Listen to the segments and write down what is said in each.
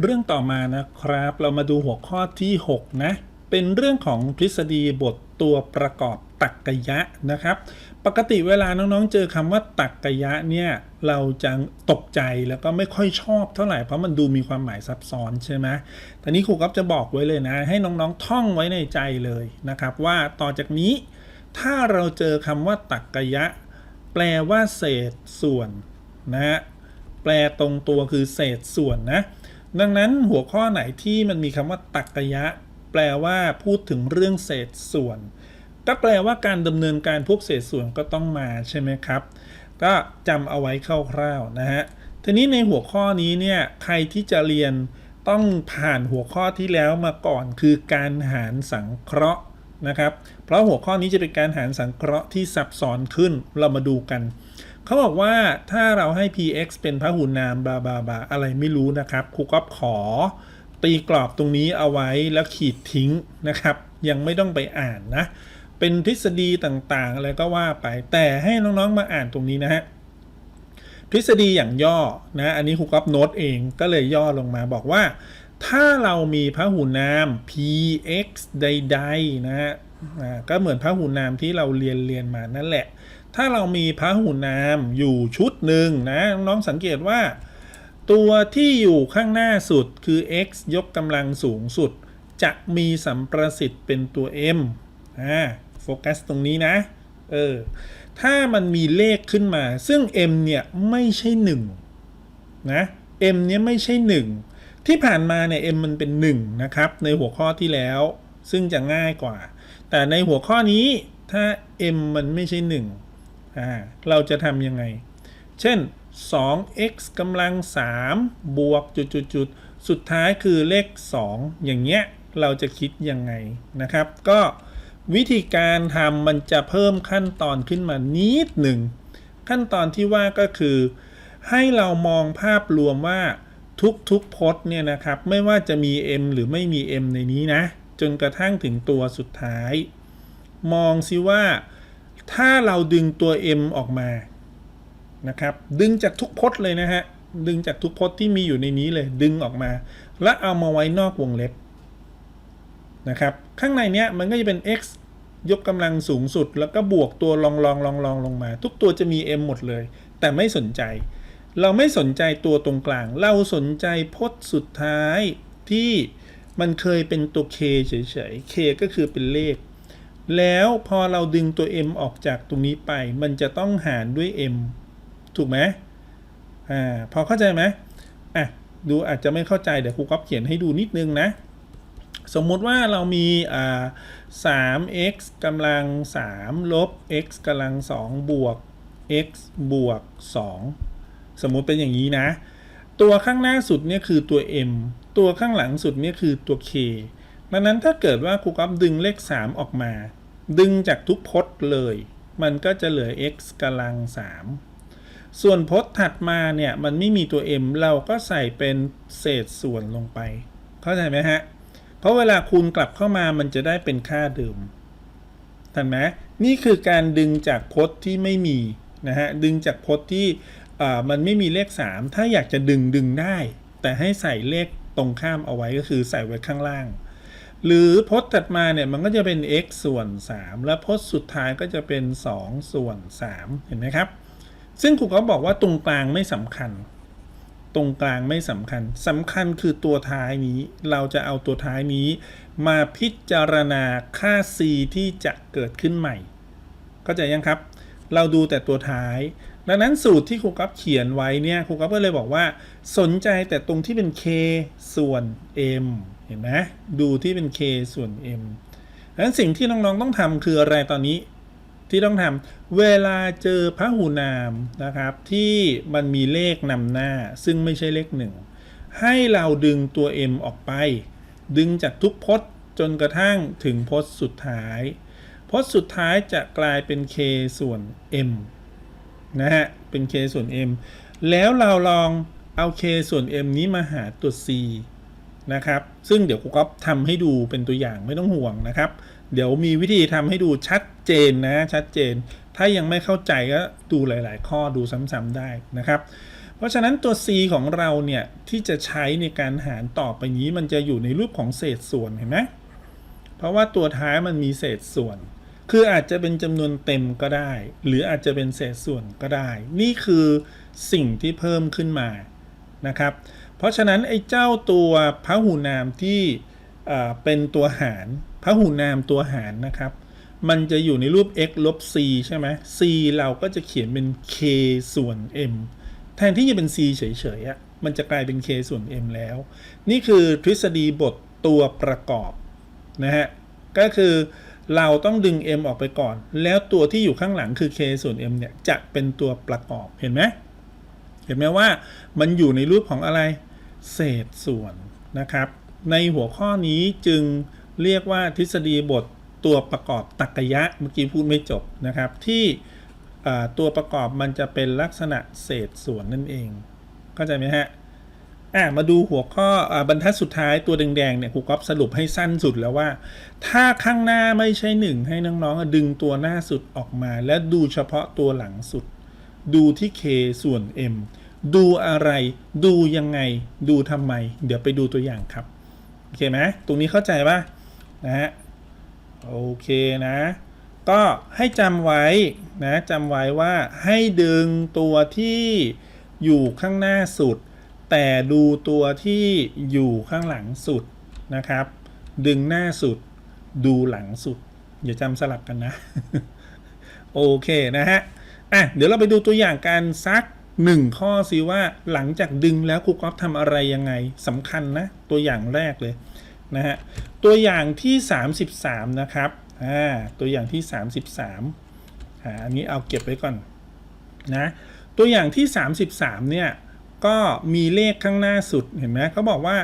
เรื่องต่อมานะครับ เรามาดูหัวข้อที่ 6 นะ เป็นเรื่องของทฤษฎีบทตัวประกอบตรรกยะนะครับ ปกติเวลาน้องๆ เจอคำว่าตรรกยะเนี่ยเราจะตกใจแล้วก็ไม่ค่อยชอบเท่าไหร่เพราะมันดูมีความหมายซับซ้อนใช่ไหมแต่นี้ครูก๊อฟจะบอกไว้เลยนะ ให้น้องๆ ท่องไว้ในใจเลยนะครับ ว่าต่อจากนี้ ถ้าเราเจอคำว่าตรรกยะ แปลว่าเศษส่วนนะฮะแปลตรงตัวคือเศษส่วนนะ ดังนั้นหัวข้อไหนที่มันมีคำว่าตรรกยะ แปลว่าพูดถึงเรื่องเศษส่วน ก็แปลว่าการดำเนินการพวกเศษส่วนก็ต้องมาใช่ไหมครับ ก็จำเอาไว้คร่าวๆนะฮะทีนี้ในหัวข้อนี้เนี่ยใครที่จะเรียนต้องผ่านหัวข้อที่แล้วมาก่อนคือการหารสังเคราะห์นะครับ เพราะหัวข้อนี้จะเป็นการหารสังเคราะห์ที่ซับซ้อนขึ้นเรามาดูกัน เขาบอกว่าถ้าเราให้ px เป็นพหุนามบาบาบาอะไรไม่รู้นะครับครูก๊อฟขอ ตีกรอบตรงนี้เอาไว้แล้วขีดทิ้งนะครับ ยังไม่ต้องไปอ่านนะ เป็นทฤษฎีต่างๆ อะไรก็ว่าไป แต่ให้น้องๆมาอ่านตรงนี้นะฮะทฤษฎีอย่างย่อนะอันนี้ครูก๊อฟโน้ตเองก็เลยย่อลงมาบอกว่า ถ้าเรามีพหุนาม px ใดๆนะฮะก็เหมือนพหุนามที่เราเรียนเรียนมานั่นแหละ ถ้าเรามีพหุนามอยู่ชุดหนึ่งนะน้องสังเกตว่า ตัวที่อยู่ข้างหน้าสุดคือ x ยกกำลังสูงสุด จะมีสัมประสิทธิ์เป็นตัว m อ่าโฟกัสตรงนี้นะ เออ ถ้ามันมีเลขขึ้นมา ซึ่ง m เนี่ยไม่ใช่1นะ m เนี่ยไม่ใช่ 1 ที่ผ่านมาเนี่ย m มันเป็น 1 นะครับ ในหัวข้อที่แล้ว ซึ่งจะง่ายกว่า แต่ในหัวข้อนี้ถ้า m มันไม่ใช่ 1 อ่าเราจะทำยังไง เช่น 2x กำลัง 3 บวกจุดจุดจุดสุดท้ายคือเลข 2 อย่างเงี้ยเราจะคิดยังไงนะครับ ก็วิธีการทำมันจะเพิ่มขั้นตอนขึ้นมานิดหนึ่ง ขั้นตอนที่ว่าก็คือ ให้เรามองภาพรวมว่าทุกๆพจน์เนี่ยนะครับ ไม่ว่าจะมี m หรือไม่มี m ในนี้นะ จนกระทั่งถึงตัวสุดท้าย มองซิว่า ถ้าเราดึงตัว m ออกมานะครับ ดึงจากทุกพจน์เลยนะฮะ ดึงจากทุกพจน์ที่มีอยู่ในนี้เลย ดึงออกมา และเอามาไว้นอกวงเล็บนะครับ ข้างในเนี้ยมันก็จะเป็น x ยกกำลังสูงสุด แล้วก็บวกตัวลองลองลองลองลงมา ทุกตัวจะมี m หมดเลย แต่ไม่สนใจ เราไม่สนใจตัวตรงกลาง เราสนใจพจน์สุดท้ายที่มันเคยเป็นตัว k เฉยๆ k ก็คือเป็นเลข แล้วพอเราดึงตัว m ออกจากตรงนี้ไป มันจะต้องหารด้วย m ถูกไหมอ่าพอเข้าใจไหมอะดูอาจจะไม่เข้าใจเดี๋ยวครูก๊อฟเขียนให้ดูนิดนึงนะ สมมุติว่าเรามีอ่า 3x กำลัง 3 ลบ x กำลัง 2 บวก x บวก 2 สมมุติเป็นอย่างนี้นะ ตัวข้างหน้าสุดเนี่ยคือตัว m ตัวข้างหลังสุดเนี่ยคือตัว k ดังนั้นถ้าเกิดว่าครูก๊อฟดึงเลข 3 ออกมา ดึงจากทุกพจน์เลย มันก็จะเหลือ x กำลัง 3 ส่วนพจน์ถัดมาเนี่ย มันไม่มีตัว m เราก็ใส่เป็นเศษส่วนลงไป เข้าใจไหมฮะ เพราะเวลาคูณกลับเข้ามามันจะได้เป็นค่าเดิมทันไหมนี่คือการดึงจากพจน์ที่ไม่มีนะฮะ ดึงจากพจน์ที่มันไม่มีเลข 3 ถ้าอยากจะดึงดึงได้ แต่ให้ใส่เลขตรงข้ามเอาไว้ก็คือใส่ไว้ข้างล่าง หรือพจน์ถัดมาเนี่ยมันก็จะเป็น x ส่วน 3 และพจน์สุดท้ายก็จะเป็น 2 ส่วน 3 เห็นไหมครับ ซึ่งครูเขาบอกว่าตรงกลางไม่สำคัญ ตรงกลางไม่สำคัญสำคัญคือตัวท้ายนี้ เราจะเอาตัวท้ายนี้ มาพิจารณาค่า c ที่จะเกิดขึ้นใหม่เข้าใจยังครับ เราดูแต่ตัวท้าย ดังนั้นสูตรที่ครูกัฟเขียนไว้เนี่ยครูกัฟก็เลยบอกว่า สนใจแต่ตรงที่เป็น k ส่วน m เห็นไหมดูที่เป็น k ส่วน m ดังนั้นสิ่งที่น้องๆต้องทำคืออะไรตอนนี้ที่ต้องทำเวลาเจอพหูนามนะครับ ที่มันมีเลขนำหน้า ซึ่งไม่ใช่เลขหนึ่งให้เราดึงตัว m ออกไป ดึงจากทุกพจน์จนกระทั่งถึงพจน์สุดท้าย พจน์สุดท้ายจะกลายเป็น k ส่วน m นะฮะ เป็น k ส่วน m แล้วเราลองเอา k ส่วน m นี้มาหาตัว c นะครับ ซึ่งเดี๋ยวครูก๊อฟทำให้ดูเป็นตัวอย่างไม่ต้องห่วงนะครับ เดี๋ยวมีวิธีทำให้ดูชัดเจนนะ ชัดเจน ถ้ายังไม่เข้าใจก็ดูหลาย ๆ ข้อดูซ้ำๆได้นะครับ เพราะฉะนั้นตัว c ของเราเนี่ย ที่จะใช้ในการหารต่อไปนี้มันจะอยู่ในรูปของเศษส่วนเห็นไหมเพราะว่าตัวท้ายมันมีเศษส่วน คืออาจจะเป็นจำนวนเต็มก็ได้ หรืออาจจะเป็นเศษส่วนก็ได้ นี่คือสิ่งที่เพิ่มขึ้นมานะครับ เพราะฉะนั้นไอ้เจ้าตัวพหูนามที่เป็นตัวหารพหูนามตัวหารนะครับ มันจะอยู่ในรูป x ลบ c ใช่ไหม c เราก็จะเขียนเป็น k ส่วน m แทนที่จะเป็น c เฉยๆอะมันจะกลายเป็น k ส่วน m แล้ว นี่คือทฤษฎีบทตัวประกอบนะฮะก็คือเราต้องดึง m ออกไปก่อน แล้วตัวที่อยู่ข้างหลังคือ k ส่วน m เนี่ยจะเป็นตัวประกอบเห็นไหมเห็นไหมว่ามันอยู่ในรูปของอะไร เศษส่วนนะครับ ในหัวข้อนี้จึงเรียกว่าทฤษฎีบทตัวประกอบตรรกะเมื่อกี้พูดไม่จบนะครับ ที่ตัวประกอบมันจะเป็นลักษณะเศษส่วนนั่นเองเข้าใจไหมฮะอะมาดูหัวข้ออบรรทัดสุดท้ายตัวแดงๆเนี่ยครูก๊อฟสรุปให้สั้นสุดแล้วว่า ถ้าข้างหน้าไม่ใช่หนึ่งให้น้องๆดึงตัวหน้าสุดออกมา และดูเฉพาะตัวหลังสุด ดูที่ k ส่วน m ดูอะไร ดูยังไง ดูทำไม เดี๋ยวไปดูตัวอย่างครับ โอเคไหมตรงนี้เข้าใจป่ะนะฮะโอเคนะ ก็ให้จำไว้นะจำไว้ว่าให้ดึงตัวที่อยู่ข้างหน้าสุด แต่ดูตัวที่อยู่ข้างหลังสุดนะครับ ดึงหน้าสุด ดูหลังสุด อย่าจำสลับกันนะ โอเคนะฮะอะเดี๋ยวเราไปดูตัวอย่างการซัก หนึ่งข้อสิว่าหลังจากดึงแล้วครูก๊อฟทำอะไรยังไงสำคัญนะ ตัวอย่างแรกเลยนะฮะตัวอย่างที่ 33 นะครับอ่าตัวอย่างที่ 33อ่าอันนี้เอาเก็บไว้ก่อนนะตัวอย่างที่ 33 เนี่ย ก็มีเลขข้างหน้าสุดเห็นไหมเขาบอกว่า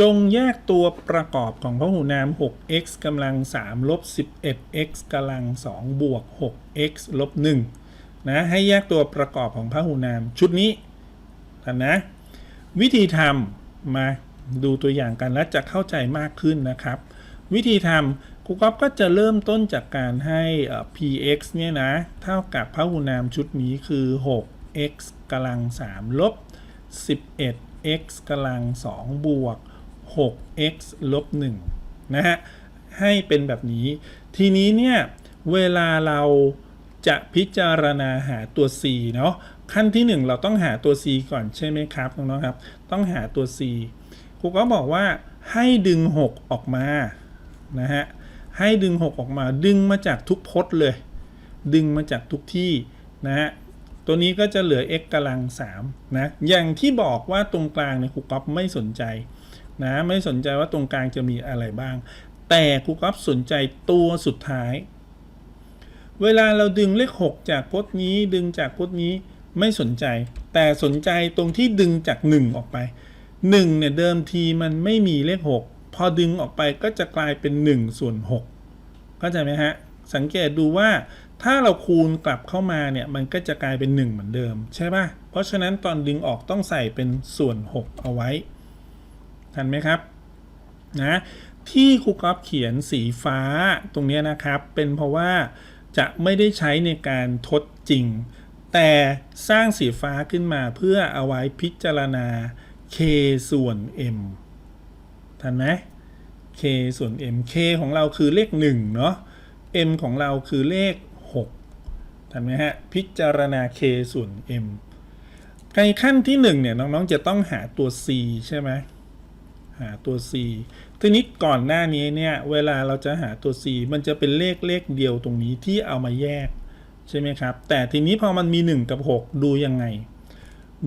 จงแยกตัวประกอบของพหูนาม 6x กำลัง3ลบ 11x กำลัง2บวก 6x ลบ1 นะให้แยกตัวประกอบของพหูนามชุดนี้ทันนะ วิธีทำมาดูตัวอย่างกันแล้วจะเข้าใจมากขึ้นนะครับ วิธีทำครูก๊อฟก็จะเริ่มต้นจากการให้ px เนี่ยนะ เท่ากับพหูนามชุดนี้คือ 6x กำลัง 3 ลบ 11x กำลัง 2 บวก 6x ลบ 1 นะฮะ ให้เป็นแบบนี้ ทีนี้เนี่ย เวลาเรา จะพิจารณาหาตัว c เนาะขั้นที่ 1 เราต้องหาตัว c ก่อนใช่ไหมครับน้องๆครับ ต้องหาตัว c ครูก็บอกว่าให้ดึง 6 ออกมานะฮะให้ดึง 6 ออกมา ดึงมาจากทุกพจน์เลย ดึงมาจากทุกที่นะฮะตัวนี้ก็จะเหลือ x กำลัง3นะอย่างที่บอกว่าตรงกลางเนี่ยครูก๊อฟไม่สนใจนะไม่สนใจว่าตรงกลางจะมีอะไรบ้าง แต่ครูก๊อฟสนใจตัวสุดท้าย เวลาเราดึงเลข 6 จากพจน์นี้ดึงจากพจน์นี้ไม่สนใจ แต่สนใจตรงที่ดึงจาก 1 ออกไป 1 เนี่ยเดิมทีมันไม่มีเลข 6 พอดึงออกไปก็จะกลายเป็น1ส่วน6เข้าใจไหมฮะ สังเกตดูว่าถ้าเราคูณกลับเข้ามาเนี่ยมันก็จะกลายเป็น 1 เหมือนเดิม ใช่ป่ะ เพราะฉะนั้นตอนดึงออกต้องใส่เป็นส่วน 6 เอาไว้ทันไหมครับนะที่ครูก๊อฟเขียนสีฟ้าตรงเนี้ยนะครับ เป็นเพราะว่า จะไม่ได้ใช้ในการทดจริง แต่สร้างสีฟ้าขึ้นมาเพื่อเอาไว้พิจารณา k ส่วน m ทันไหม k ส่วน m k ของเราคือเลข1เนาะ m ของเราคือเลข6ทันไหมฮะ พิจารณา k ส่วน m ในขั้นที่ 1 เนี่ย น้อง ๆ จะต้องหาตัว c ใช่ไหม หาตัว c ทีนี้ก่อนหน้านี้เนี่ยเวลาเราจะหาตัว c มันจะเป็นเลขเลขเดียวตรงนี้ที่เอามาแยกใช่ไหมครับ แต่ทีนี้พอมันมี 1 กับ 6 ดูยังไง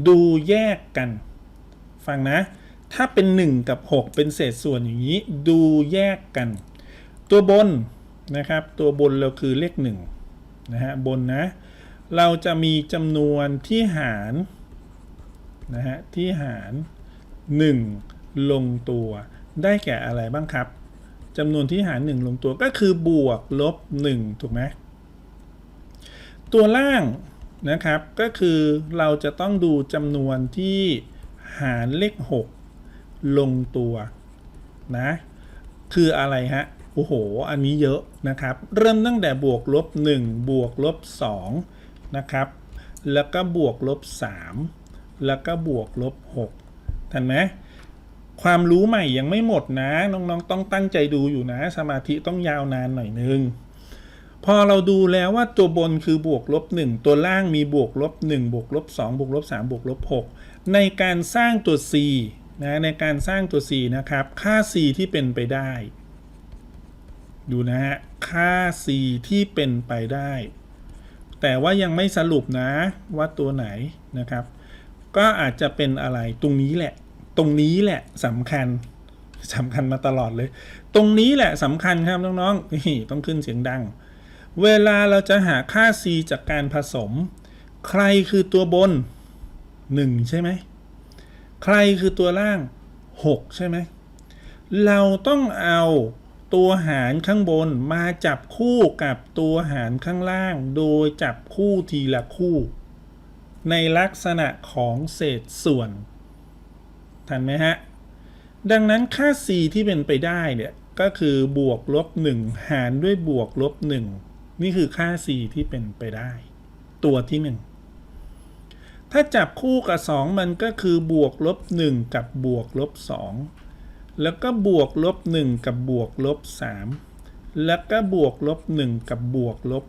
ดูแยกกัน ฟังนะ ถ้าเป็น 1 กับ 6 เป็นเศษส่วนอย่างนี้ ดูแยกกัน ตัวบนนะครับ ตัวบนเราคือเลข1นะฮะบนนะ เราจะมีจำนวนที่หารนะฮะที่หาร 1 ลงตัวได้แก่อะไรบ้างครับจำนวนที่หาร 1 ลงตัวก็คือบวกลบ 1 ถูกไหมตัวล่างนะครับก็คือเราจะต้องดูจำนวนที่หารเลข 6 ลงตัวนะคืออะไรฮะโอ้โห อันนี้เยอะนะครับ เริ่มตั้งแต่บวกลบ 1 บวกลบ2นะครับ แล้วก็บวกลบ 3 แล้วก็บวกลบ 6 ทันไหม ความรู้ใหม่ยังไม่หมดนะ น้องๆ ต้องตั้งใจดูอยู่นะ สมาธิต้องยาวนานหน่อยนึง พอเราดูแล้วว่าตัวบนคือบวกลบ1ตัวล่างมีบวกลบ1บวกลบ2บวกลบ3บวกลบ6ในการสร้างตัว c นะในการสร้างตัว c นะครับ ค่า c ที่เป็นไปได้ ดูนะฮะ ค่า c ที่เป็นไปได้ แต่ว่ายังไม่สรุปนะว่าตัวไหนนะครับ ก็อาจจะเป็นอะไรตรงนี้แหละ ตรงนี้แหละสำคัญสำคัญมาตลอดเลย ตรงนี้แหละสำคัญครับน้องๆนี่ต้องขึ้นเสียงดัง เวลาเราจะหาค่า c จากการผสม ใครคือตัวบน 1 ใช่ไหม ใครคือตัวล่าง 6 ใช่ไหม เราต้องเอาตัวหารข้างบนมาจับคู่กับตัวหารข้างล่าง โดยจับคู่ทีละคู่ ในลักษณะของเศษส่วน ทันไหมฮะ ดังนั้นค่า c ที่เป็นไปได้เนี่ย ก็คือบวกลบ 1 หารด้วยบวกลบ 1 นี่คือค่า c ที่เป็นไปได้ ตัวที่ 1 ถ้าจับคู่กับ 2 มันก็คือบวกลบ 1 กับบวกลบ 2 แล้วก็บวกลบ 1 กับบวกลบ 3 แล้วก็บวกลบ 1 กับบวกลบ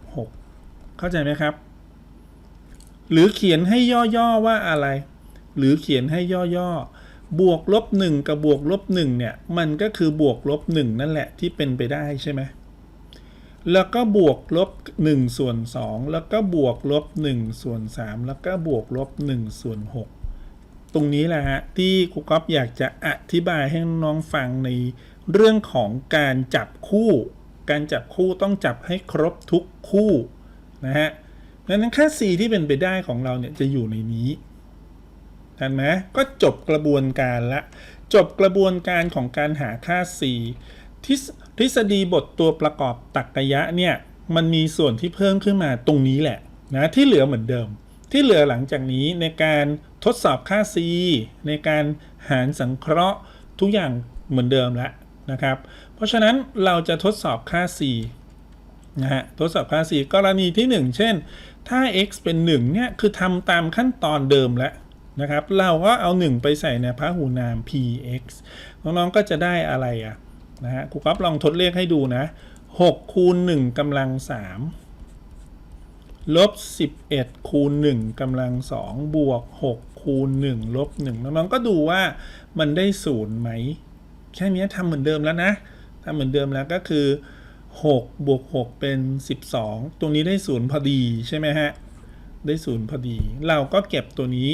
6 เข้าใจไหมครับ หรือเขียนให้ย่อๆว่าอะไรหรือเขียนให้ย่อๆ บวกลบ1กับบวกลบ1เนี่ย มันก็คือบวกลบ1นั่นแหละที่เป็นไปได้ใช่ไหมแล้วก็บวกลบ1ส่วน2แล้วก็บวกลบ1ส่วน3แล้วก็บวกลบ1ส่วน6ตรงนี้แหละฮะที่ครูก๊อฟอยากจะอธิบายให้น้องฟังในเรื่องของการจับคู่ การจับคู่ต้องจับให้ครบทุกคู่นะฮะดังนั้นค่า c ที่เป็นไปได้ของเราเนี่ยจะอยู่ในนี้ ทันไหมก็จบกระบวนการละ จบกระบวนการของการหาค่า c ทฤษทฤษฎีบทตัวประกอบตรรกะเนี่ยมันมีส่วนที่เพิ่มขึ้นมาตรงนี้แหละนะที่เหลือเหมือนเดิม ที่เหลือหลังจากนี้ในการทดสอบค่า c ในการหารสังเคราะห์ทุกอย่างเหมือนเดิมแล้วนะครับ เพราะฉะนั้นเราจะทดสอบค่า c นะฮะทดสอบค่า c กรณีที่ 1 เช่น ถ้า x เป็น 1 เนี่ย คือทำตามขั้นตอนเดิมแล้ว นะครับ เราก็เอา 1 ไปใส่ในพหุนาม px น้องๆก็จะได้อะไรอะนะฮะครูก๊อฟลองทดเลขให้ดูนะ6คูณ1กำลัง3ลบ11คูณ1กำลัง2บวก6คูณ1ลบ1น้องๆก็ดูว่ามันได้ศูนย์ไหม แค่นี้ทำเหมือนเดิมแล้วนะทำเหมือนเดิมแล้วก็คือ6บวก6เป็น 12 ตรงนี้ได้ศูนย์พอดีใช่ไหมฮะ ได้ศูนย์พอดี เราก็เก็บตัวนี้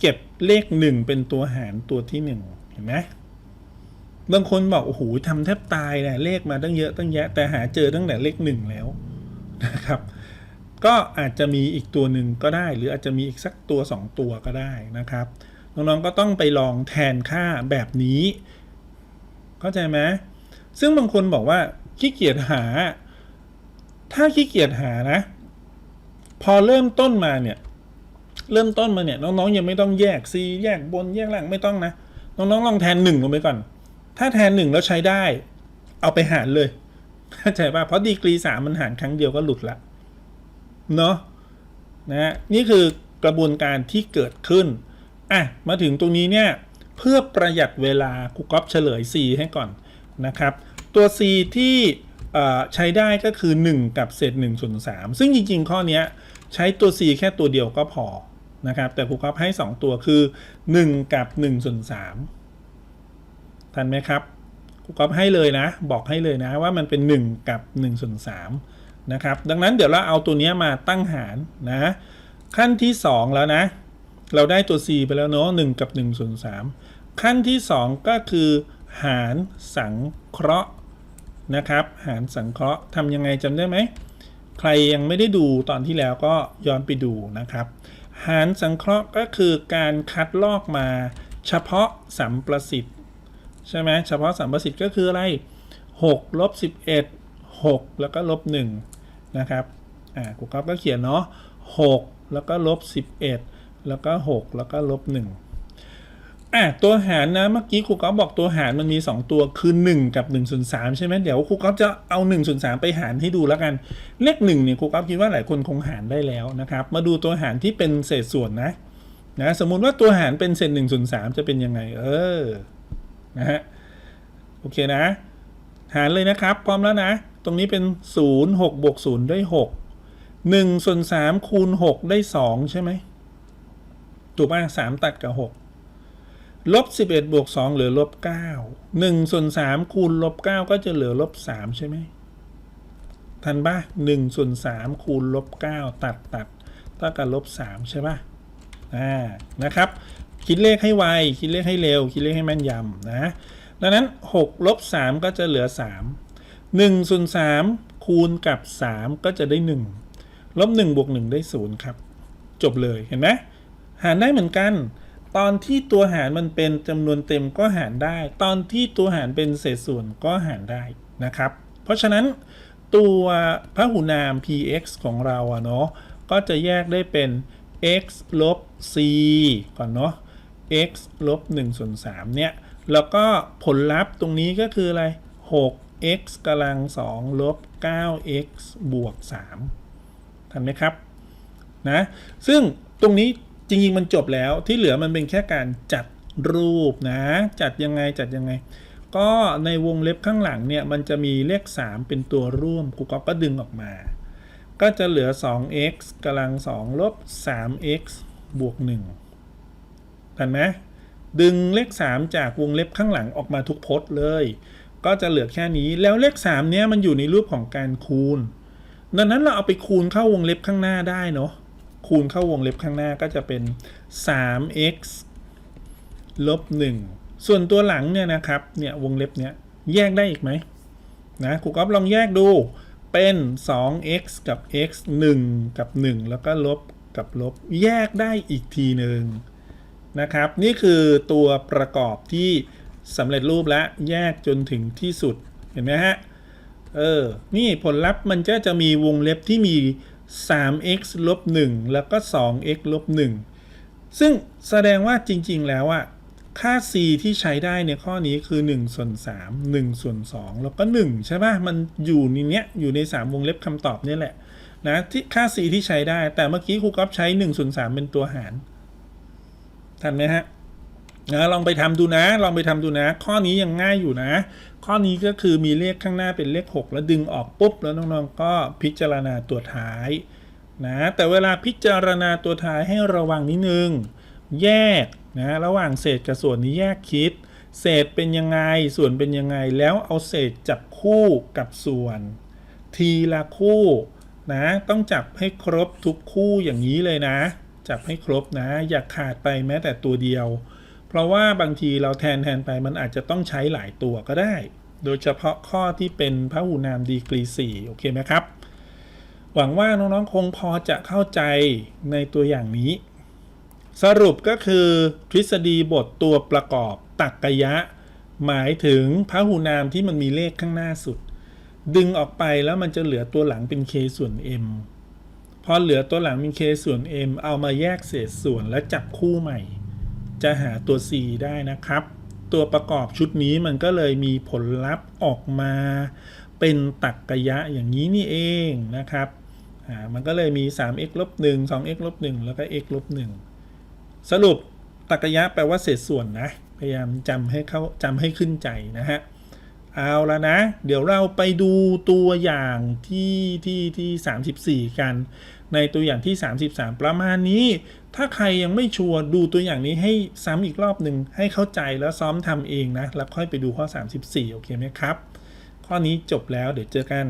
เก็บเลข1เป็นตัวหารตัวที่1เห็นไหมบางคนบอกโอ้โหทำแทบตายแหละเลขมาตั้งเยอะตั้งแยะ แต่หาเจอตั้งแต่เลขหนึ่งแล้วนะครับ ก็อาจจะมีอีกตัวหนึ่งก็ได้ หรืออาจจะมีอีกสักตัว 2 ตัวก็ได้นะครับน้องๆก็ต้องไปลองแทนค่าแบบนี้ เข้าใจไหมซึ่งบางคนบอกว่าขี้เกียจหา ถ้าขี้เกียจหานะ พอเริ่มต้นมาเนี่ย เริ่มต้นมาเนี่ยน้องๆยังไม่ต้องแยก c แยกบนแยกล่างไม่ต้องนะน้องๆลองแทนหนึ่งลงไปก่อน ถ้าแทนหนึ่งแล้วใช้ได้ เอาไปหารเลยเข้าใจป่ะเพราะดีกรีสามมันหารครั้งเดียวก็หลุดละเนาะนะฮะนี่คือกระบวนการที่เกิดขึ้นอะมาถึงตรงนี้เนี่ยเพื่อประหยัดเวลาครูก๊อฟเฉลย c ให้ก่อนนะครับ ตัว c ที่ใช้ได้ก็คือ 1 กับเศษ1ส่วน3ซึ่งจริงๆ ข้อนี้ใช้ตัว c แค่ตัวเดียวก็พอ นะครับ แต่ครูก๊อฟให้ 2 ตัวคือ 1 กับ1ส่วน3ทันไหมครับครูก๊อฟให้เลยนะ บอกให้เลยนะว่ามันเป็น 1 กับ1ส่วน3นะครับ ดังนั้นเดี๋ยวเราเอาตัวนี้มาตั้งหารนะ ขั้นที่ 2 แล้วนะ เราได้ตัว c ไปแล้วเนาะ1กับ1ส่วน3ขั้นที่ 2 ก็คือ หารสังเคราะห์นะครับ หารสังเคราะห์ทำยังไงจำได้ไหมใครยังไม่ได้ดูตอนที่แล้วก็ย้อนไปดูนะครับ หารสังเคราะห์ก็คือการคัดลอกมา เฉพาะสัมประสิทธิ์ใช่ไหมเฉพาะสัมประสิทธิ์ก็คืออะไร6ลบ11 6 แล้วก็ลบ1นะครับอ่าครูก๊อฟก็เขียนเนาะ6แล้วก็ลบ11 แล้วก็ 6 แล้วก็ลบ1 อะตัวหารนะเมื่อกี้ครูก๊อฟบอกตัวหารมันมี 2 ตัวคือ 1 กับ1ส่วน3ใช่ไหมเดี๋ยวครูก๊อฟจะเอา1ส่วน3ไปหารให้ดูแล้วกัน เลข1เนี่ยครูก๊อฟคิดว่าหลายคนคงหารได้แล้วนะครับ มาดูตัวหารที่เป็นเศษส่วนนะนะสมมุติว่าตัวหารเป็นเศษหนึ่งส่วนสามจะเป็นยังไง เออนะฮะโอเคนะ หารเลยนะครับ พร้อมแล้วนะ ตรงนี้เป็น 0 6บวก0ได้ 6 1ส่วน3คูณ 6 ได้ 2 ใช่ไหมถูกป่ะ3ตัดกับ 6 ลบ11บวก2เหลือลบ9 1ส่วน3คูณลบ9ก็จะเหลือลบ3ใช่ไหมทันป่ะ1ส่วน3คูณลบ9ตัดตัดเท่ากับลบ3ใช่ปะอ่านะครับ คิดเลขให้ไว คิดเลขให้เร็ว คิดเลขให้แม่นยำนะดังนั้น6ลบ3ก็จะเหลือ 3 1ส่วน3คูณกับ 3 ก็จะได้ 1 ลบ1บวก1ได้ 0 ครับ จบเลยเห็นไหมหารได้เหมือนกัน ตอนที่ตัวหารมันเป็นจำนวนเต็มก็หารได้ ตอนที่ตัวหารเป็นเศษส่วนก็หารได้นะครับ เพราะฉะนั้นตัวพหุนาม px ของเราอะเนาะก็จะแยกได้เป็น x ลบ c ก่อนเนาะ x ลบ1ส่วน3เนี่ย แล้วก็ผลลัพธ์ตรงนี้ก็คืออะไร 6x กำลัง2ลบ 9x บวก 3ทันไหมครับ นะ ซึ่งตรงนี้ จริงๆมันจบแล้วที่เหลือมันเป็นแค่การจัดรูปนะ จัดยังไงจัดยังไง ก็ในวงเล็บข้างหลังเนี่ยมันจะมีเลข 3 เป็นตัวร่วมครูก๊อฟก็ดึงออกมา ก็จะเหลือ 2x กำลัง 2 ลบ 3x บวก1ทันไหมดึงเลข 3 จากวงเล็บข้างหลังออกมาทุกพจน์เลย ก็จะเหลือแค่นี้แล้วเลข 3 เนี้ยมันอยู่ในรูปของการคูณ ดังนั้นเราเอาไปคูณเข้าวงเล็บข้างหน้าได้เนาะ คูณเข้าวงเล็บข้างหน้าก็จะเป็น 3x ลบ 1 ส่วนตัวหลังเนี่ยนะครับเนี่ยวงเล็บเนี้ยแยกได้อีกไหมนะครูก๊อฟลองแยกดูเป็น 2x กับ x 1 กับ 1 แล้วก็ลบกับลบแยกได้อีกทีหนึ่งนะครับ นี่คือตัวประกอบที่สำเร็จรูปและแยกจนถึงที่สุดเห็นไหมฮะเออนี่ผลลัพธ์มันก็จะมีวงเล็บที่มี 3x ลบ1แล้วก็ 2x ลบ1ซึ่งแสดงว่าจริง ๆ แล้วอะค่า c ที่ใช้ได้ในข้อนี้คือ1ส่วน3 1ส่วน2แล้วก็ 1 ใช่ป่ะ มันอยู่ในเนี้ยอยู่ใน 3 วงเล็บคำตอบนี่แหละนะที่ค่า c ที่ใช้ได้ แต่เมื่อกี้ครูก๊อฟใช้1ส่วน3เป็นตัวหาร ทันไหมฮะนะลองไปทำดูนะ ลองไปทำดูนะ ข้อนี้ยังง่ายอยู่นะ ข้อนี้ก็คือมีเลขข้างหน้าเป็นเลข 6 แล้วดึงออกปุ๊บ แล้วน้องๆก็พิจารณาตัวท้ายนะแต่เวลาพิจารณาตัวท้ายให้ระวังนิดนึง แยกนะระหว่างเศษกับส่วนนี้แยกคิด เศษเป็นยังไงส่วนเป็นยังไงแล้วเอาเศษจับคู่กับส่วน ทีละคู่นะต้องจับให้ครบทุกคู่อย่างนี้เลยนะ จับให้ครบนะ อย่าขาดไปแม้แต่ตัวเดียว เพราะว่าบางทีเราแทนแทนไปมันอาจจะต้องใช้หลายตัวก็ได้ โดยเฉพาะข้อที่เป็นพหูนามดีกรี 4 โอเคไหมครับ หวังว่าน้องๆคงพอจะเข้าใจในตัวอย่างนี้ สรุปก็คือทฤษฎีบทตัวประกอบตักกยะ หมายถึงพหูนามที่มันมีเลขข้างหน้าสุด ดึงออกไปแล้วมันจะเหลือตัวหลังเป็น k ส่วน m พอเหลือตัวหลังเป็น k ส่วน m เอามาแยกเศษส่วนแล้วจับคู่ใหม่ จะหาตัว c ได้นะครับ ตัวประกอบชุดนี้มันก็เลยมีผลลัพธ์ออกมา เป็นตักกยะอย่างนี้นี่เองนะครับมันก็เลยมี 3x ลบ1 2x ลบ1แล้วก็ x ลบ1สรุปตักกยะแปลว่าเศษส่วนนะ พยายามจำให้เข้าจำให้ขึ้นใจนะฮะ เอาและนะ เดี๋ยวเราไปดูตัวอย่างที่ที่ที่ 34 กัน ในตัวอย่างที่ 33 ประมาณนี้ ถ้าใครยังไม่ชัวร์ดูตัวอย่างนี้ให้ซ้ำอีกรอบหนึ่งให้เข้าใจแล้วซ้อมทำเองนะ แล้วค่อยไปดูข้อ 34 โอเคไหมครับ ข้อนี้จบแล้วเดี๋ยวเจอกัน